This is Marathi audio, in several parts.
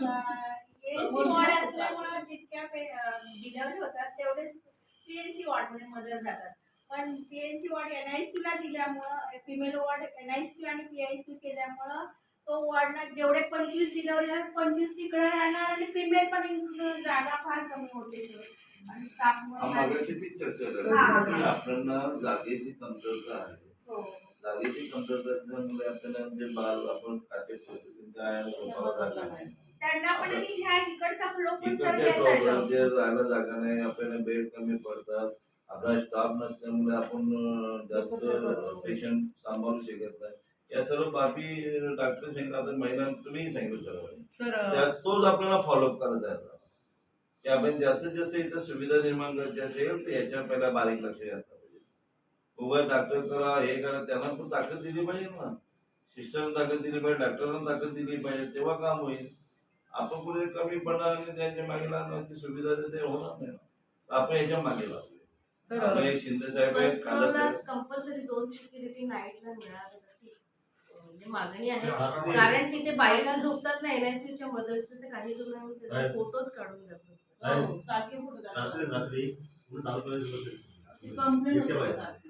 एनसी वॉर्ड असल्यामुळं जितक्या डिलिव्हरी होतात तेवढे पीएनसी वॉर्डमध्ये मदर जातात. पण पीएनसी वॉर्ड एन आय ला दिल्यामुळं female ward N I C आणि पी आय सी केल्यामुळं तो वॉर्डला जेवढे पंचवीस डिलिव्हरी पंचवीस तिकडे राहणार आणि फिमेल पण जागा फार कमी होते. आणि. आपल्याला जागेची कमतरता आहे. हो. जागेची कमतरता असल्यामुळे आपल्याला जे बाल आपण खाते त्यांना पण आणि ह्या इकडचा लोक पण सर राहायला जागा नाही आपल्याला बेड कमी पडतात. आपला स्टाफ नसल्यामुळे आपण अं, जास्त पेशंट सांभाळू शकत नाही. या सर्व बाबी डॉक्टर सांगितलं आता महिला तुम्ही सांगितलं सर्व. सर त्या तोच आपल्याला फॉलोअप आहे आता. की आपण जास्तीत जास्त इथं सुविधा निर्माण करायची असेल तर याच्या पहिला बारीक लक्ष घातलं पाहिजे. उगा डॉक्टर करा हे करा त्यांना पण ताकद दिली पाहिजे ना. सिस्टरला ताकद दिली पाहिजे डॉक्टरांना ताकद दिली पाहिजे तेव्हा काम होईल. आपण कुठे कमी पडणार आणि त्यांच्या मागे लागणार ती सुविधा तर ते होणार नाही. आपण याच्या मागे लागलो शिंदे साहेब आहेत कंपल्सरी दोन सिक्युरिटी नाईटला म्हणजे मागणी आहे. कारण तिथे बायका झोपतात ना एनआयसी च्या मदतचे तर काही जणांनी. फोटोच काढून जातात. हो, सारखे फोटो. कंप्लेंट. होतात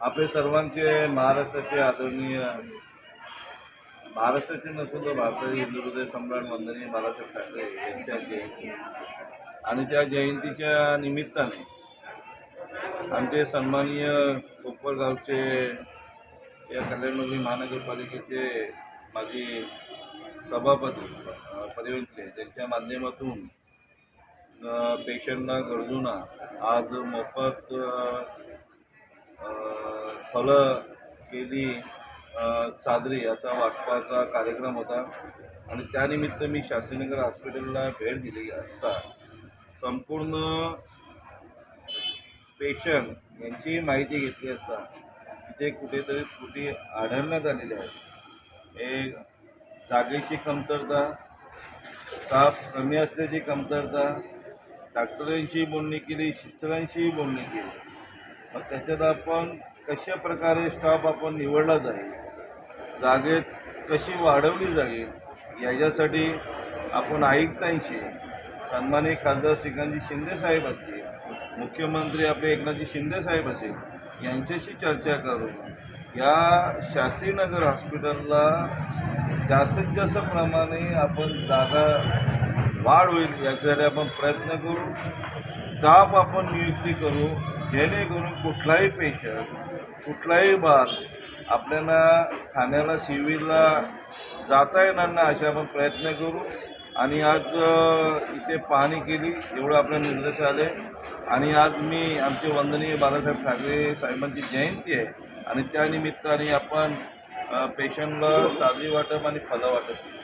आपले सर्वांचे महाराष्ट्राचे आदरणीय महाराष्ट्राचे नसून तर भारताचे हिंदू हृदय सम्राट वंदनीय बाळासाहेब ठाकरे यांच्या जयंती आणि त्या जयंतीच्या निमित्ताने आमचे सन्माननीय कोपरगावचे या कल्याणनगरी महानगरपालिकेचे माजी सभापती अ, परिवहनचे त्यांच्या माध्यमातून पेशंटना गरजूंना आज मोफत फलं फळं केली साजरी असा वाटपाचा कार्यक्रम होता. आणि त्यानिमित्त मी शास्त्रीनगर हॉस्पिटलला भेट दिली असता. संपूर्ण पेशंट यांची माहिती घेतली असता. तिथे कुठेतरी त्रुटी आढळण्यात आलेल्या आहेत हे जागेची कमतरता स्टाफ कमी असल्याची कमतरता डॉक्टरांशी बोलणी केली सिस्टरांशीही बोलणी केली. मग त्याच्यात आपण कशा प्रकारे स्टाफ आपण निवडला जाईल जागेत कशी वाढवली जाईल याच्यासाठी आपण आयुक्तांशी सन्मानित खासदार श्रीकांतजी शिंदे साहेब असतील मुख्यमंत्री आपले एकनाथजी शिंदे साहेब असतील यांच्याशी चर्चा करून या शास्त्रीनगर हॉस्पिटलला जास्तीत जास्त प्रमाणे आपण जागा वाढ होईल याच्यासाठी आपण प्रयत्न करू. स्टाफ आपण नियुक्ती करू जेणेकरून कुठलाही पेशंट कुठलाही बाल आपल्याला ठाण्याला सिव्हिलला जाता येणार नाही असे आपण प्रयत्न करू. आणि आज इथे पाहणी केली एवढं आपल्या निर्देश आले. आणि आज मी आमचे वंदनीय बाळासाहेब ठाकरे साहेबांची जयंती आहे. आणि त्यानिमित्ताने आपण पेशंटला साधी वाटप आणि फलं वाटप